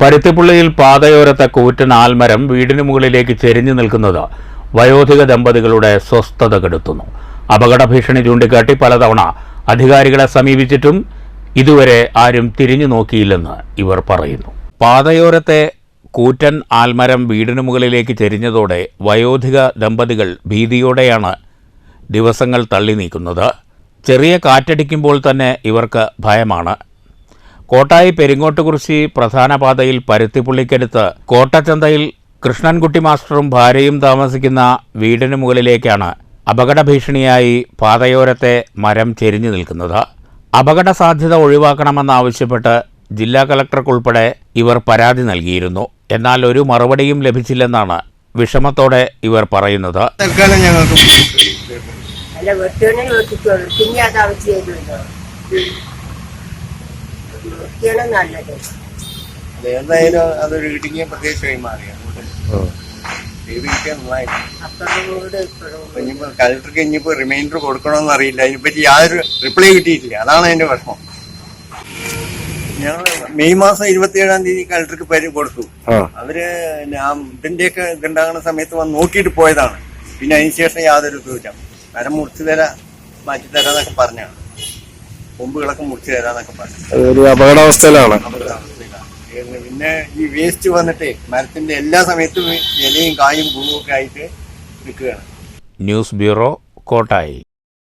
പരുത്തിപ്പുള്ളിയിൽ പാതയോരത്തെ കൂറ്റൻ ആൽമരം വീടിന് മുകളിലേക്ക് ചെരിഞ്ഞു നിൽക്കുന്നത് വയോധിക ദമ്പതികളുടെ സ്വസ്ഥത കെടുത്തുന്നു. അപകട ഭീഷണി ചൂണ്ടിക്കാട്ടി പലതവണ അധികാരികളെ സമീപിച്ചിട്ടും ഇതുവരെ ആരും തിരിഞ്ഞു നോക്കിയില്ലെന്ന് ഇവർ പറയുന്നു. പാതയോരത്തെ കൂറ്റൻ ആൽമരം വീടിന് മുകളിലേക്ക് ചെരിഞ്ഞതോടെ വയോധിക ദമ്പതികൾ ഭീതിയോടെയാണ് ദിവസങ്ങൾ തള്ളി നീക്കുന്നത് ചെറിയ കാറ്റടിക്കുമ്പോൾ തന്നെ ഇവർക്ക് ഭയമാണ്. കോട്ടായി പെരിങ്ങോട്ടുകുറിശി പ്രധാന പാതയിൽ പരുത്തിപ്പുള്ളിക്കടുത്ത് കോട്ടച്ചന്തയിൽ കൃഷ്ണൻകുട്ടി മാസ്റ്ററും ഭാര്യയും താമസിക്കുന്ന വീടിന് മുകളിലേക്കാണ് അപകട ഭീഷണിയായി പാതയോരത്തെ മരം ചെരിഞ്ഞു നിൽക്കുന്നത്. അപകട സാധ്യത ഒഴിവാക്കണമെന്നാവശ്യപ്പെട്ട് ജില്ലാ കലക്ടർക്കുൾപ്പെടെ ഇവർ പരാതി നൽകിയിരുന്നു. എന്നാൽ ഒരു മറുപടിയും ലഭിച്ചില്ലെന്നാണ് വിഷമത്തോടെ ഇവർ പറയുന്നത്. തൽക്കാലം ഞങ്ങൾക്ക് നല്ലത്. എന്തായാലും അതൊരു ഇടുങ്ങിയ പ്രദേശമായി മാറി. അപ്പൊ ഇനിയിപ്പോ റിമൈൻഡർ കൊടുക്കണമെന്ന് അറിയില്ല. അതിനെപ്പറ്റി യാതൊരു റിപ്ലൈ കിട്ടിയിട്ടില്ല. അതാണ് അതിന്റെ പ്രശ്നം ഞങ്ങൾ മെയ് മാസം ഇരുപത്തിയേഴാം തീയതി കളക്ടർക്ക് പരി കൊടുത്തു. അവർ ഞാൻ ഇതിന്റെയൊക്കെ ഇതുണ്ടാകുന്ന സമയത്ത് വന്ന് നോക്കിയിട്ട് പോയതാണ്. പിന്നെ അതിനുശേഷം യാതൊരു ഇതുമില്ല. മരം മുറിച്ചു തരാ മാറ്റി തരാന്നൊക്കെ പറഞ്ഞാണ് കൊമ്പുകളൊക്കെ മുറിച്ചു തരാന്നൊക്കെ പറഞ്ഞു. ഒരു അപകടാവസ്ഥയിലാണ്. അപകടാവസ്ഥയിലാണ്. പിന്നെ ഈ വേസ്റ്റ് വന്നിട്ട് മരത്തിന്റെ എല്ലാ സമയത്തും ഇലയും കായും പൂവും ഒക്കെ ആയിട്ട് നിൽക്കുകയാണ്. News bureau Kottayi.